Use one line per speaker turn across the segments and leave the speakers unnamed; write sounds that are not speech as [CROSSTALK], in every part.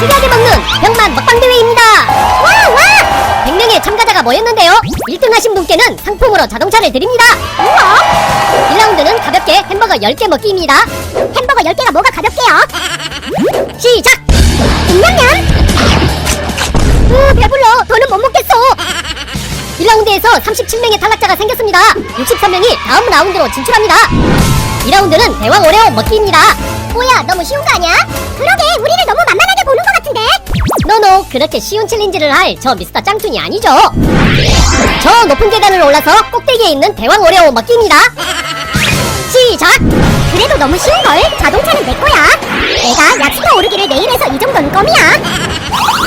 특이하게 먹는 병만 먹방 대회입니다. 와 와! 100명의 참가자가 모였는데요. 1등 하신 분께는 상품으로 자동차를 드립니다. 우와! 1라운드는 가볍게 햄버거 10개 먹기입니다. 햄버거 10개가 뭐가 가볍게요? 시작! 냠냠! 으, 배불러. 더는 못 먹겠어. 1라운드에서 37명의 탈락자가 생겼습니다. 63명이 다음 라운드로 진출합니다. 2라운드는 대왕 오레오 먹기입니다. 뭐야, 너무 쉬운 거 아니야? 그러게, 그렇게 쉬운 챌린지를 할 저 미스터 짱tun이 아니죠. 저 높은 계단을 올라서 꼭대기에 있는 대왕 오레오 먹기입니다. 시작! 그래도 너무 쉬운걸? 자동차는 내 거야. 내가 야치가 오르기를 내일 해서 이 정도는 껌이야.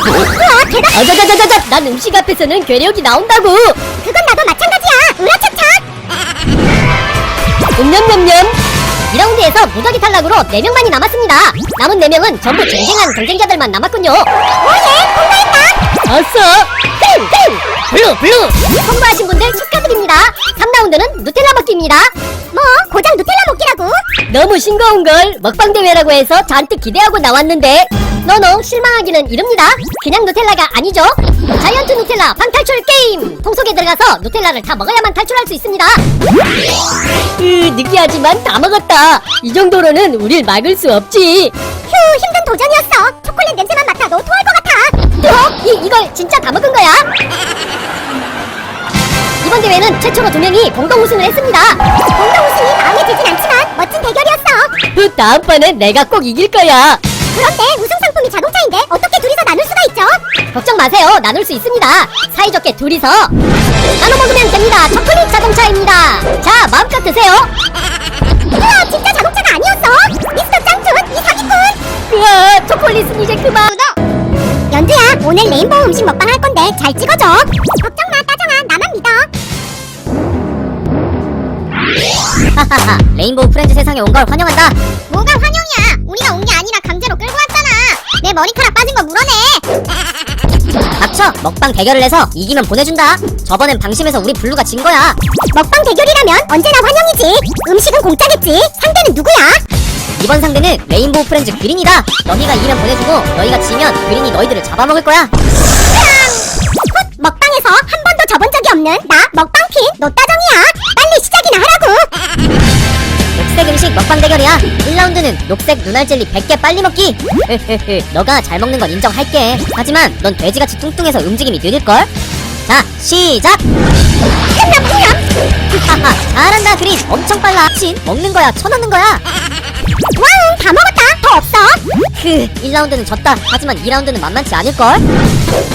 우와, 대단! 아자자자자자! 난 음식 앞에서는 괴력이 나온다고! 그건 나도 마찬가지야! 으라차차! 냠냠냠냠! 2라운드에서 무더기 탈락으로 4명만이 남았습니다. 남은 4명은 전부 쟁쟁한 경쟁자들만 남았군요. 오예! 통과했다! 아싸! 땡! 땡! 블루! 블루! 통과하신 분들 축하드립니다. 3라운드는 누텔라 먹기입니다. 뭐? 고장 누텔라 먹기라고? 너무 싱거운걸 먹방 대회라고 해서 잔뜩 기대하고 나왔는데 너너 실망하기는 이릅니다. 그냥 누텔라가 아니죠. 자이언트 누텔라 방탈출 게임! 통 속에 들어가서 누텔라를 다 먹어야만 탈출할 수 있습니다. 으, 느끼하지만 다 먹었다. 이 정도로는 우릴 막을 수 없지. 휴, 힘든 도전이었어. 초콜릿 냄새만 맡아도 토할 것 같아. 어? 이, 이걸 진짜 다 먹은 거야? 이번 대회는 최초로 두 명이 공동 우승을 했습니다. 공동 우승이 마음에 들진 않지만 멋진 대결이었어. 그 다음번엔 내가 꼭 이길 거야. 그런데 우승 상품이 자동차인데 어떻게 둘이서 나눌 수가 있죠? 걱정 마세요. 나눌 수 있습니다. 사이좋게 둘이서 나눠 먹으면 됩니다. 초콜릿 자동차입니다. 자, 마음껏 드세요. 우와, 진짜 자동차가 아니었어. 미스터 짱툰, 이 사기꾼. 으아, 초콜릿은 이제 그만. 연두야, 오늘 레인보우 음식 먹방 할 건데 잘 찍어줘. 걱정 마, 따정아, 나만 믿어. 하하하, 레인보우 프렌즈 세상에 온 걸 환영한다. 뭐가 환영 내 머리카락 빠진 거 물어내. [LAUGHS] 닥쳐! 먹방 대결을 해서 이기면 보내준다. 저번엔 방심해서 우리 블루가 진 거야. 먹방 대결이라면 언제나 환영이지. 음식은 공짜겠지. 상대는 누구야? 이번 상대는 레인보우 프렌즈 그린이다. 너희가 이기면 보내주고 너희가 지면 그린이 너희들을 잡아먹을 거야. 헛! 먹방에서 한 번도 져본 적이 없는 나 먹방핀 노따정이야. 대결이야. 1라운드는 녹색 눈알 젤리 100개 빨리 먹기. 너가 잘 먹는 건 인정할게. 하지만 넌 돼지같이 뚱뚱해서 움직임이 느릴걸? 자, 시작! 하하, 잘한다 그린. 엄청 빨라. 신 먹는 거야, 쳐넣는 거야. 와우, 다 먹었다. 더 없어. 그 1라운드는 졌다. 하지만 2라운드는 만만치 않을걸?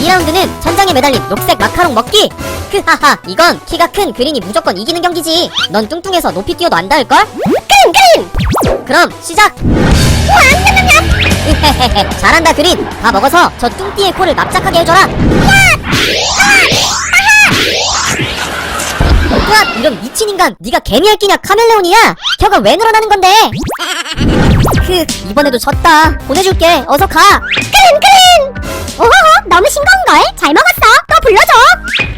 2라운드는 천장에 매달린 녹색 마카롱 먹기. 크하하, 이건 키가 큰 그린이 무조건 이기는 경기지. 넌 뚱뚱해서 높이 뛰어도 안 닿을걸? 그 린 그린. 그럼 시작. [LAUGHS] 잘한다 그린. 다 먹어서 저 뚱띠의 코를 납작하게 해줘라. 으악! 이런 미친 인간 네가 개미 할 끼냐 카멜레온이야 혀가 왜 늘어나는 건데 [LAUGHS] 크 이번에도 졌다 보내줄게 어서 가 그린 그린 오호호 너무 싱거운걸 잘 먹었어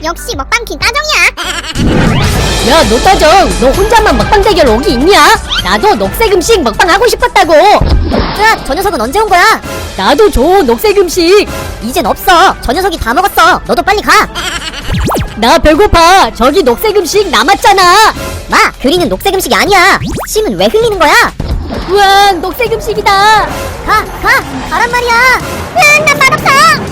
역시 먹방킨 따정이야 야 노따정 너 혼자만 먹방 대결 오기 있냐 나도 녹색 음식 먹방 하고 싶었다고 으악 저 녀석은 언제 온 거야 나도 줘 녹색 음식 이젠 없어 저 녀석이 다 먹었어 너도 빨리 가 나 배고파. 저기 녹색 음식 남았잖아. 마, 그리는 녹색 음식이 아니야. 침은 왜 흘리는 거야? 우와, 녹색 음식이다. 가, 가, 가란 말이야. 으, 난 맛없어.